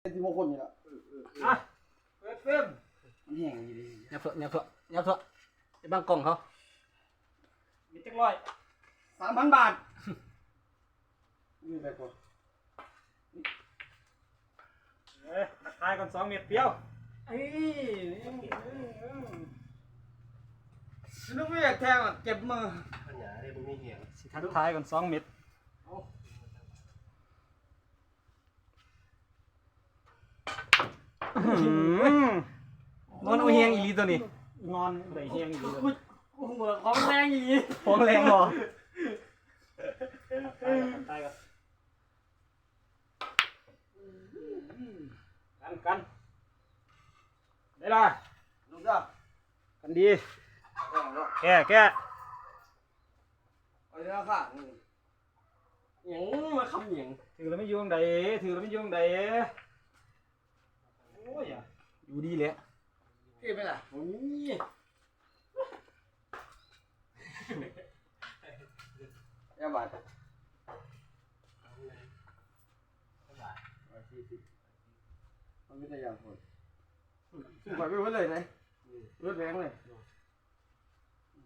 เป็นที่มงคลนี่แหละอะเปิดเฟิร์มมันแห้งอยู่ดียับเถอะยับเถอะยับเถอะไอ้บางกล่องเขามีจักร้อยสามพันบาทนี่ไปก่อนเอ้ยทักทายกันสองเม็ดเปรี้ยวเอ้ยนึกไม่อยากแทงอะเจ็บมือ ปัญญาได้บ่มีเหี้ยสิทักทายกันสองเม็ด นอนเอาเฮียงอีหลีตัวนี้นอนได้เฮียงอยู่โอ้โหของแรงอย่างนี้ฟองแรงบ่ตายกันกันกันได้ละลูกจ้ากันดีแก่แก่เอาเนื้อค่ะหยังมาคำหยังถือแล้วไม่ยุ่งใดถือแล้วไม่ยุ่งใดโอ้ยอะอยู่ดีแหละพี่ไปไหนโอ้ยยาบาดมันไม่ได้ยางคนสู้ไปไม่ไหวเลยนะรถแรงเลย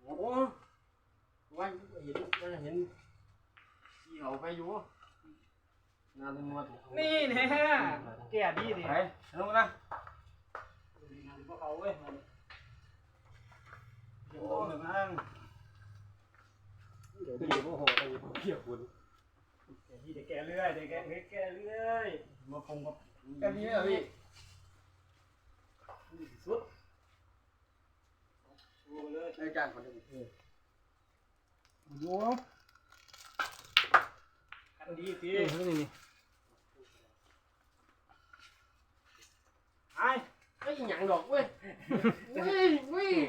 โอ้โหวันเห็นวันเห็นขี่เขาไปอยู่ นานนวดนี่แน่แก่ดีดิไปลงนะพวกเขาเว้ยเดี๋ยวโดนแบบนั้นเดี๋ยวดีโมโหไปเพียบคุณแก่ดีเดี๋ยวแก่เรื่อยเดี๋ยวแก่แก่เรื่อยมาคงกับแค่นี้เหรอพี่สุดโอ้เลยในการคนเดียวดูกันดีทีนี่นี่นี่ ไอ้ ไม่หยัง ดอกเว้ยวิ่งวิ่ง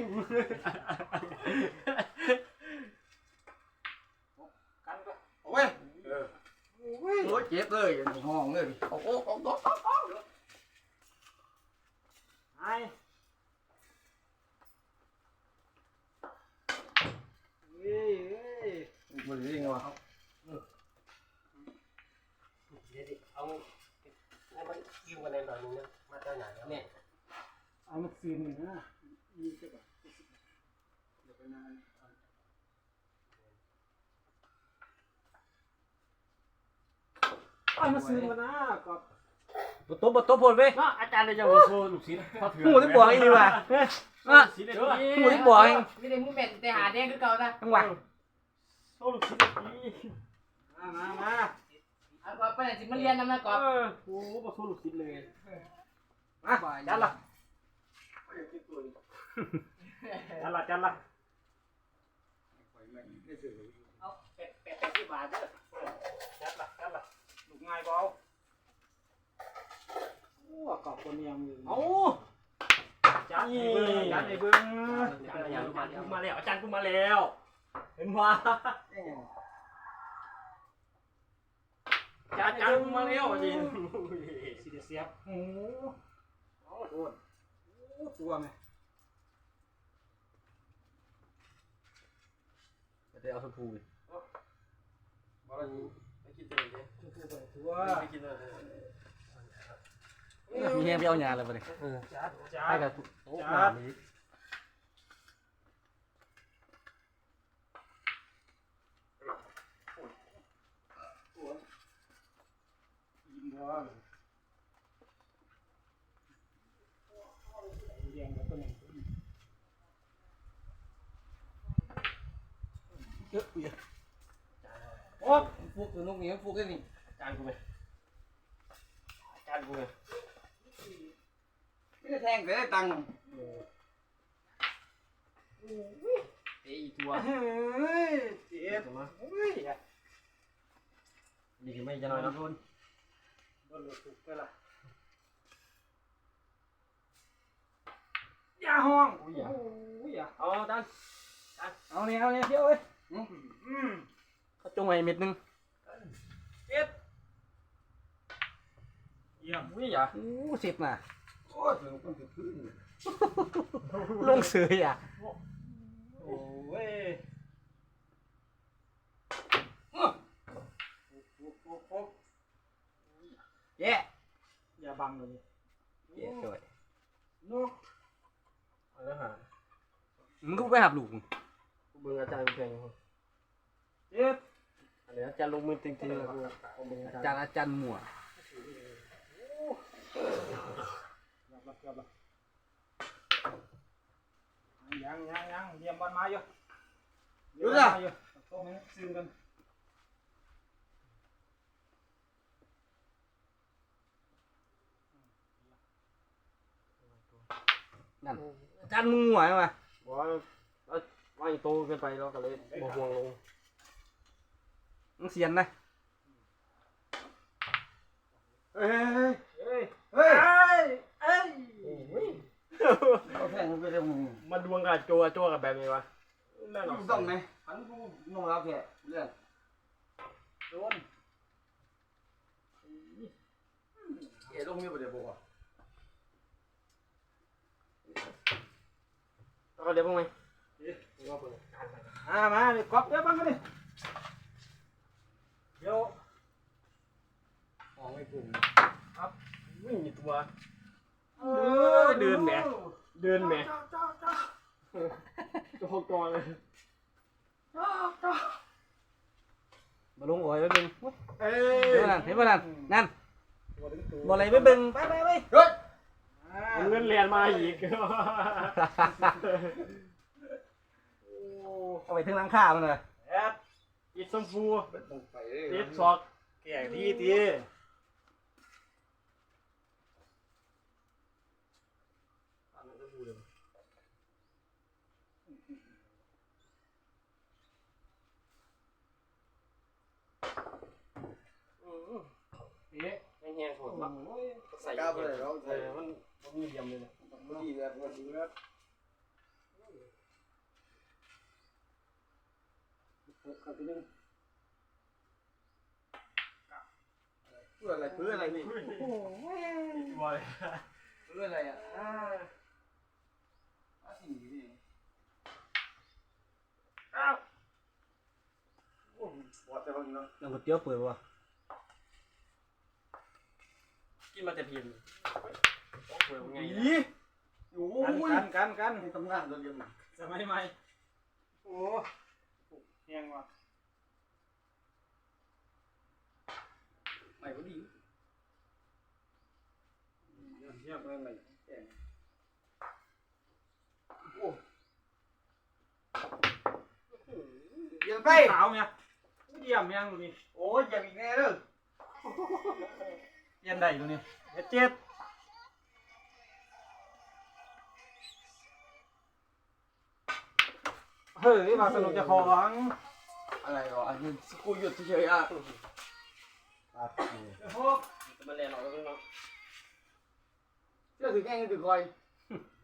กันก็ โอ้ยวิ่งโอ้ยเจ็บเลยห้องเลยโอ้โหโอ้โห ไอ้เอ้ยเอ้ย มันวิ่งวะ เดี๋ยวดิเอาให้มันยิ้มกันหน่อยนึงนะมาจากไหนแล้วเนี่ย เอามาคืนหนึ่งนะยี่สิบอะเดี๋ยวไปนานเอามาซื้อมานะก็บ่ตบบ่ตบโพดเว้ยเนาะอาจารย์เลยจะโชว์ลูกศิษย์เขาถือหูได้บอกอีหลีว่ะอะสีเด็ดหูได้บอกเองไม่ได้มึงแม่นแต่หาแดงคือเก่านะจังหวะโชว์ลูกศิษย์ดีมามามาเอาก่อนไปไหนสิมันเรียนนำนะก่อนเออโอ้โหมาโชว์ลูกศิษย์เลยมาจัดละ จันละจันละเอาแปะแปะแปะที่บาทเด้อจัดละจัดละลูกง่ายเบาโอ้กอบคนเนียมอยู่เอ้าจัดให้เบิ้งจัดให้เบิ้งอาจารย์กูมาแล้วอาจารย์กูมาแล้ว เห็นว่าอาจารย์กูมาแล้วจริงสิเดเสียบโอ้โหโอ้โหตัวไหม จะเอาชมพูบอลนี้ไม่คิดเลยเลยตัวไม่คิดเลยมีเฮียไปเอาหญ้าแล้วบ่นี่จัดจัให้ดกับโอ้หจัน้าดนี้ ยิ้มร้อนเรียงแล้วตัวหนึ่ง เยอะเยอะโอ้ฟุกนุกนี้ฟุกนี่อาจารย์กูไหมจารย์กูไหมไม่ได้แทงแต่ได้ตังค์เอ้ยตัวเจ็บถูกไหมเฮ้ยดีที่ไม่จะน้อยนะโดนโดนถูกไปละอย่าห้องอ้ยอย่าโอ้ยอย่าเอาอาจารย์เอาเนี่ยเอาเนี่ยเที่ยวเว้ย เขาจงไว้เม็ดหนึงเจ็บเยี่ยมอุ้ยอย่าโอ้สร็จน่ะ โอ้ยสนุกมันคือพื้นลงเสืออะโอ้ยแย่อย่าบังเลยเหี้ยสวยนุกเอาแล้วหามึงก็ไปหับลูกมึง เบิ่งอาจารย์เพลงเจ็บอันนี้อาจารย์ลงมือจริงๆเลยกูเบิ่งอาอาจารย์จารย์อาจารย์มั่วรับรับรับรับยังยังยังเยี่ยมบอลมาอยู่อยู่ต้องให้ซึมกันนั่นอาจารย์มึงมั่วใช่ไหมบอก ว่าเอาว่าอีโตเกินไปแล้วก็เลยบ่ห่วงลงมึงเสียนนะเฮ้ยเฮ้ยเฮ้ยเอ้ยเอาแทงมันไปเลยมึงมาดวงกับโจโจกับแบบนี้วะนั่นหรอถูกต้องไหมหันกูน้องรับแค่เรื่องโดนเอ๋ลงนี่บ่ได้บอกว่าแล้วก็เดี๋ยวพวกไหม อ่ามาดิกอบเดี๋ยวบังกันดิเดี๋ยวมองไม่ถึงวิ่งตัวเออเดินแหมเดินแหมตัวกองเลยมาลงโอ้ยไปเบิ่งเอ้เห็นยบ่นั่นเห็นบ่นั่นนั่นบ่อะไรไปเบิ่งไปไปไปเฮ้ยเงินเรียนมาอีก เอาไปถึงหลังคามันเลยแอดอีสมฟูต้องไปเลยติดซอกแก่ที่ทีเอ๊ะแห้งๆโหดมากใส่กล้าไปเลยเราเออมันมันมีเดียมเลยนะดีแบบว่าดีแบบ เพื่ออะไรเพื่ออะไรนี่บอยเพื่ออะไรอะอ่าสีนี่บอดแต่บางเนาะน้ำก๋วยเตี๋ยวเปิดบ่กินมาแต่พิมพ์ต้องเปิดไงอีโอ้กันยกันกันทำงานตัวเดียวสมัยใหม่โอ้ เฮียงว่ะไม่ก็ดีเทียบไม่ไม่แก่โอ้ยังไปสาวเเฮ้ยมาสนุกจะของอะไรวะอันนี้กูหยุดเฉยๆอะพวกมันเรียนออกแล้วเนาะเชื่อถือแกงถือคอย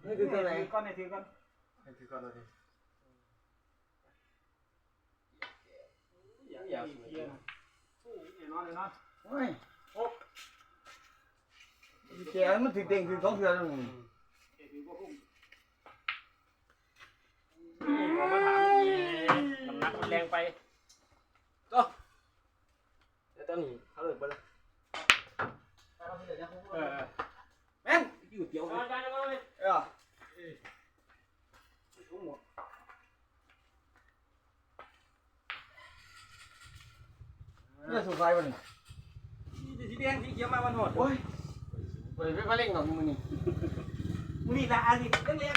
นี่คือตัวไหนก้อนไหนถือก้อนถือก่อนเลยอยากอยากเยี่ยมเดี๋ยวนอนเดี๋ยวนอนโอ้ยโอ้แกมันถือเต็งถือสองเทือนแล้วมึงเดี๋ยวถือพวกพุ่งผมมาถามอีน้ำหนักมันแร งไปก็แล้วตอนนี้เขาเลิกไปแล้วเออแม่นอยู่เตี๋ยวอาจารย์มาเลยเออเนี่ยสุดท้ายวันนี้สีแดงสีเขียวมาวันหดโอ้ยไปไปมาเล่งหน่อยมึงนี่มึงนี่ละอันนี้เลี้ยง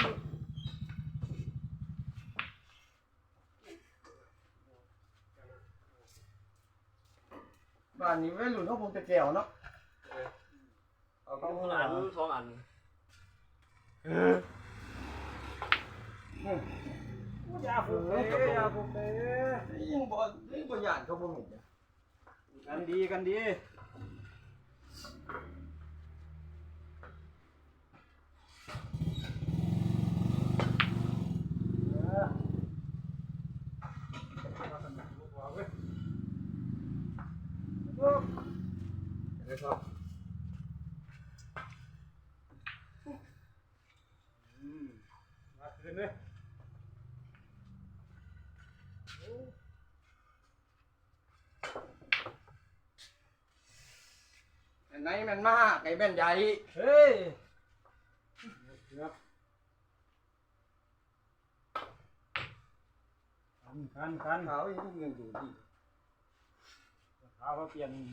บ้านนี้ไม่หลุนเขาคงจะแก้วเนาะเอาข้องหลานสองอันยาฟุ้งเลยยาฟุ้งเลยยิ่งบ่ยิ่งบ่หยาดเขาบ่เห็นกันดีกันดี นะครับมาคืนเลยอันไหนม่นมากไอ้แม่นใหญ่เฮ้ยคันคันคันขาวยังเงินอยู่ดี เขาเขาเปลี่ยนอย่าง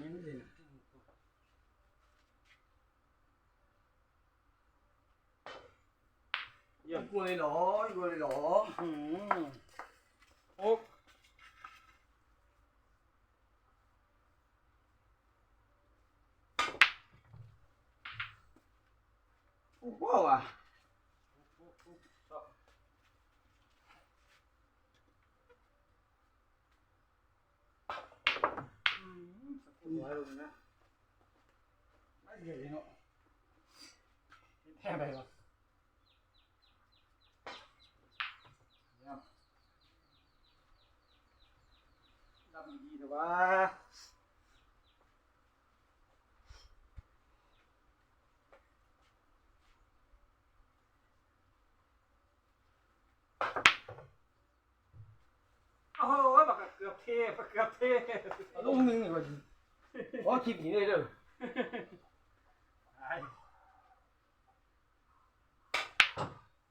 นี้ไม่เลยยังกลัวเลยเหรอกลัวเลยเหรอ อืม โอ้โอ้โหอะ ร้อยลงนะ ไม่เห็นเนาะ แค่ไหน วะดับดีแต่ว่าโอ้โหบักเกือบเทบักเกือบเทเอาลูกนึงนี่ว่าเพราะคลิปนี้เลยเด้อ ไอ้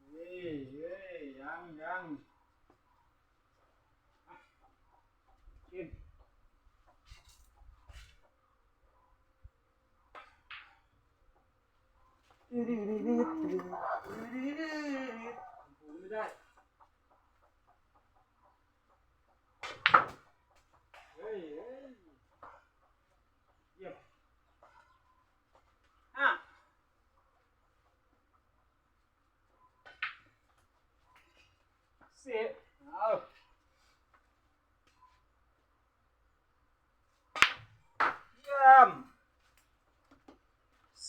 เฮ้ยเฮ้ยยังยังอะกิน ไม่ได้เฮ้ยเฮ้ยเยี่ยมอะสิบเอาเยี่ยม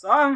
สอง